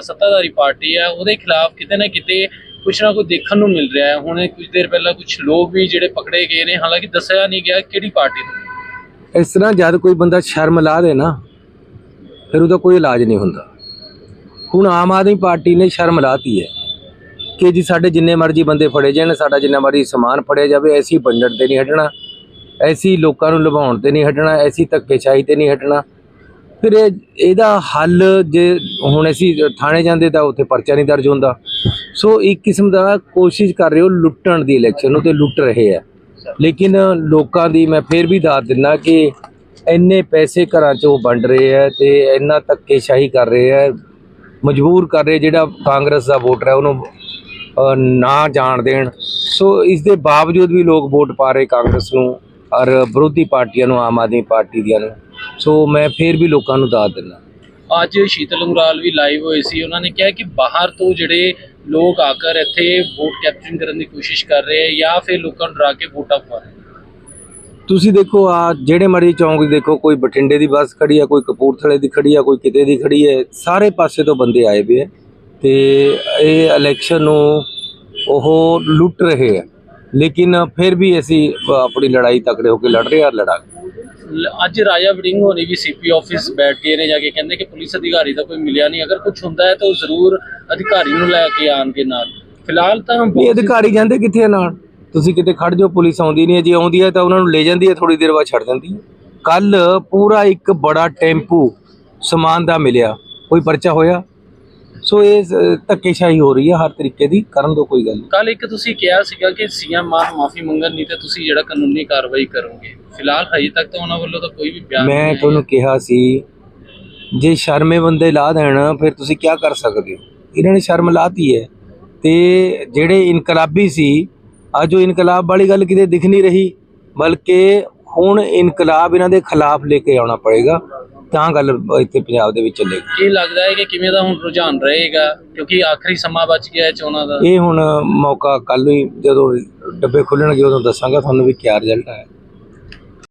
ਸੱਤਾਧਾਰੀ party ਹੈ ਉਹਦੇ ਖਿਲਾਫ ਕਿਤੇ ਨਾ ਕਿਤੇ ਕੁਛ ਨਾ ਕੁਛ ਦੇਖਣ ਨੂੰ ਮਿਲ ਰਿਹਾ ਹੈ। ਹੁਣ ਕੁਝ ਦੇਰ ਪਹਿਲਾਂ ਕੁਝ ਲੋਕ ਵੀ ਜਿਹੜੇ ਪਕੜੇ ਗਏ ਨੇ, ਹਾਲਾਂਕਿ ਦੱਸਿਆ ਨਹੀਂ ਗਿਆ ਕਿਹੜੀ ਪਾਰਟੀ ਤੋਂ। ਇਸ ਤਰ੍ਹਾਂ ਜਦ ਕੋਈ ਬੰਦਾ ਸ਼ਰਮ ਲਾ ਦੇ ਨਾ, ਫਿਰ ਉਹਦਾ ਕੋਈ ਇਲਾਜ ਨਹੀਂ ਹੁੰਦਾ। ਹੁਣ ਆਮ ਆਦਮੀ ਪਾਰਟੀ ਨੇ ਸ਼ਰਮ ਲਾਤੀ ਹੈ ਕਿ ਜੀ ਸਾਡੇ ਜਿੰਨੇ ਮਰਜ਼ੀ ਬੰਦੇ ਫੜੇ ਜਾਣ, ਸਾਡਾ ਜਿੰਨਾ ਮਰਜ਼ੀ ਸਮਾਨ ਫੜਿਆ ਜਾਵੇ, ਐਸੀ ਵੰਡਣ ਤੇ ਨਹੀਂ ਹਟਣਾ, ਐਸੀ ਲੋਕਾਂ ਨੂੰ ਲੁਭਾਉਣ ਤੇ ਨਹੀਂ ਹਟਣਾ, ਐਸੀ ਧੱਕੇਸ਼ਾਹੀ ਤੇ ਨਹੀਂ ਹਟਣਾ। ਫਿਰ ਇਹ ਇਹਦਾ ਹੱਲ ਜੇ ਹੁਣ ਅਸੀਂ ਥਾਣੇ ਜਾਂਦੇ ਤਾਂ ਉੱਥੇ ਪਰਚਾ ਨਹੀਂ ਦਰਜ ਹੁੰਦਾ। ਸੋ ਇੱਕ ਕਿਸਮ ਦਾ ਕੋਸ਼ਿਸ਼ ਕਰ ਰਹੇ ਹੋ ਲੁੱਟਣ ਦੀ ਇਲੈਕਸ਼ਨ ਨੂੰ ਤੇ ਲੁੱਟ ਰਹੇ ਆ। ਲੇਕਿਨ ਲੋਕਾਂ ਦੀ ਮੈਂ ਫੇਰ ਵੀ ਦੱਸ ਦਿੰਦਾ ਕਿ ਇੰਨੇ ਪੈਸੇ ਘਰਾਂ 'ਚ ਉਹ ਵੰਡ ਰਹੇ ਆ ਤੇ ਇੰਨਾ ਧੱਕੇਸ਼ਾਹੀ ਕਰ ਰਹੇ ਆ, ਮਜਬੂਰ ਕਰ ਰਹੇ ਜਿਹੜਾ ਕਾਂਗਰਸ ਦਾ ਵੋਟਰ ਹੈ ਉਹਨੂੰ ਨਾ ਜਾਣ ਦੇਣ। ਸੋ ਇਸ ਦੇ ਬਾਵਜੂਦ ਵੀ ਲੋਕ ਵੋਟ ਪਾ ਰਹੇ ਕਾਂਗਰਸ ਨੂੰ ਔਰ ਵਿਰੋਧੀ ਪਾਰਟੀਆਂ ਨੂੰ, ਆਮ ਆਦਮੀ ਪਾਰਟੀ ਦੀਆਂ ਨੂੰ। ਸੋ ਮੈਂ ਫੇਰ ਵੀ ਲੋਕਾਂ ਨੂੰ ਦੱਸ ਦਿੰਦਾ। ਅੱਜ ਸ਼ੀਤਲ ਉਂਗਰਾਲ ਵੀ ਲਾਈਵ ਹੋਏ ਸੀ ਉਹਨਾਂ ਨੇ ਕਿਹਾ ਕਿ ਬਾਹਰ ਤੋਂ ਜਿਹੜੇ ਲੋਕ ਆ ਕੇ ਇੱਥੇ ਵੋਟ ਕੈਪਚਰਿੰਗ ਕਰਨ ਦੀ ਕੋਸ਼ਿਸ਼ ਕਰ ਰਹੇ ਹੈ ਜਾਂ ਫਿਰ ਲੋਕਾਂ ਨੂੰ ਡਰਾ ਕੇ ਵੋਟਾਂ ਪਵਾ ਰਹੇ ਤੁਸੀਂ ਦੇਖੋ ਆ ਜਿਹੜੇ ਮਰਜ਼ੀ ਚੌਂਕ 'ਚ ਦੇਖੋ ਕੋਈ ਬਠਿੰਡੇ ਦੀ ਬੱਸ ਖੜੀ ਆ ਕੋਈ ਕਪੂਰਥਲੇ ਦੀ ਖੜੀ ਆ ਕੋਈ ਕਿਤੇ ਦੀ ਖੜੀ ਹੈ ਸਾਰੇ ਪਾਸੇ ਤੋਂ ਬੰਦੇ ਆਏ ਪਏ ਆ ਤੇ ਇਹ ਇਲੈਕਸ਼ਨ ਨੂੰ ਉਹ ਲੁੱਟ ਰਹੇ ਆ। ਲੇਕਿਨ ਫਿਰ ਵੀ ਅਸੀਂ ਆਪਣੀ ਲੜਾਈ ਤਕੜੇ ਹੋ ਕੇ ਲੜ ਰਹੇ ਆ ਲੜਾਂਗੇ। ਅੱਜ ਰਾਜਾ ਵੜਿੰਗ ਹੋਣੀ ਵੀ ਸੀਪੀ ਆਫਿਸ ਬੈਠ ਕੇ ਨੇ ਜਾ ਕੇ ਕਹਿੰਦੇ ਕਿ ਪੁਲਿਸ ਅਧਿਕਾਰੀ ਦਾ ਕੋਈ ਮਿਲਿਆ ਨਹੀਂ। ਅਗਰ ਕੁਝ ਹੁੰਦਾ ਹੈ ਤਾਂ ਉਹ ਜ਼ਰੂਰ ਅਧਿਕਾਰੀ ਨੂੰ ਲੈ ਕੇ ਆਣਗੇ ਨਾਲ। ਫਿਲਹਾਲ ਤਾਂ ਇਹ ਅਧਿਕਾਰੀ ਜਾਂਦੇ ਕਿੱਥੇ ਆ ਨਾਲ? ਤੁਸੀਂ ਕਿਤੇ ਖੜ ਜਾਓ ਪੁਲਿਸ ਆਉਂਦੀ ਨਹੀਂ ਜੇ ਆਉਂਦੀ ਹੈ ਤਾਂ ਉਹਨਾਂ ਨੂੰ ਲੈ ਜਾਂਦੀ ਹੈ ਥੋੜੀ ਦੇਰ ਬਾਅਦ ਛੱਡ ਦਿੰਦੀ ਹੈ। ਕੱਲ ਪੂਰਾ ਇੱਕ ਬੜਾ ਟੈਂਪੂ ਸਮਾਨ ਦਾ ਮਿਲਿਆ। ਕੋਈ ਪਰਚਾ ਹੋਇਆ? ਸੋ ਇਹ ਧੱਕੇਸ਼ਾਹੀ ਹੋ ਰਹੀ ਹੈ ਹਰ ਤਰੀਕੇ ਦੀ ਕਰਨ ਦੋ ਕੋਈ ਗੱਲ ਨਹੀਂ। ਕੱਲ ਇੱਕ ਤੁਸੀਂ ਕਿਹਾ ਸੀਗਾ ਕਿ ਸੀਐਮ ਮਾਨ ਮਾਫੀ ਮੰਗਣ ਨਹੀਂ ਤੇ ਤੁਸੀਂ ਜਿਹੜਾ ਕਾਨੂੰਨੀ ਕਾਰਵਾਈ ਕਰੋਗੇ। ਫਿਲਹਾਲ ਹਜੇ ਤੱਕ ਤਾਂ ਉਹਨਾਂ ਵੱਲੋਂ ਤਾਂ ਕੋਈ ਵੀ ਬਿਆਨ ਮੈਂ ਤੁਹਾਨੂੰ ਕਿਹਾ ਸੀ ਜੇ ਸ਼ਰਮੇ ਬੰਦੇ ਲਾ ਦੇਣ ਫਿਰ ਤੁਸੀਂ ਕੀ ਕਰ ਸਕਦੇ ਹੋ? ਇਹਨਾਂ ਨੇ ਸ਼ਰਮ ਲਾਤੀ ਹੈ ਤੇ ਜਿਹੜੇ ਇਨਕਲਾਬੀ ਸੀ ਅੱਜ ਉਹ ਇਨਕਲਾਬ ਵਾਲੀ ਗੱਲ ਕਿਤੇ ਦਿਖ ਨਹੀਂ ਰਹੀ ਬਲਕਿ ਹੁਣ ਇਨਕਲਾਬ ਇਹਨਾਂ ਦੇ ਖਿਲਾਫ ਲੈ ਕੇ ਆਉਣਾ ਪੜੇਗਾ ਤਾਂ ਗੱਲ ਇੱਥੇ ਪੰਜਾਬ ਦੇ ਵਿੱਚ ਚੱਲੇਗੀ। ਇਹ ਲੱਗਦਾ ਹੈ ਕਿ ਕਿਵੇਂ ਦਾ ਹੁਣ ਰੁਝਾਨ ਰਹੇਗਾ? ਕਿਉਂਕਿ ਆਖਰੀ ਸਮਾਂ ਬਚ ਗਿਆ ਹੈ ਚੋਣਾਂ ਦਾ। ਇਹ ਹੁਣ ਮੌਕਾ ਕੱਲ ਹੀ ਜਦੋਂ ਡੱਬੇ ਖੁੱਲਣਗੇ ਉਦੋਂ ਦੱਸਾਂਗਾ ਤੁਹਾਨੂੰ ਵੀ ਕਿਆ ਰਿਜ਼ਲਟ ਆਇਆ।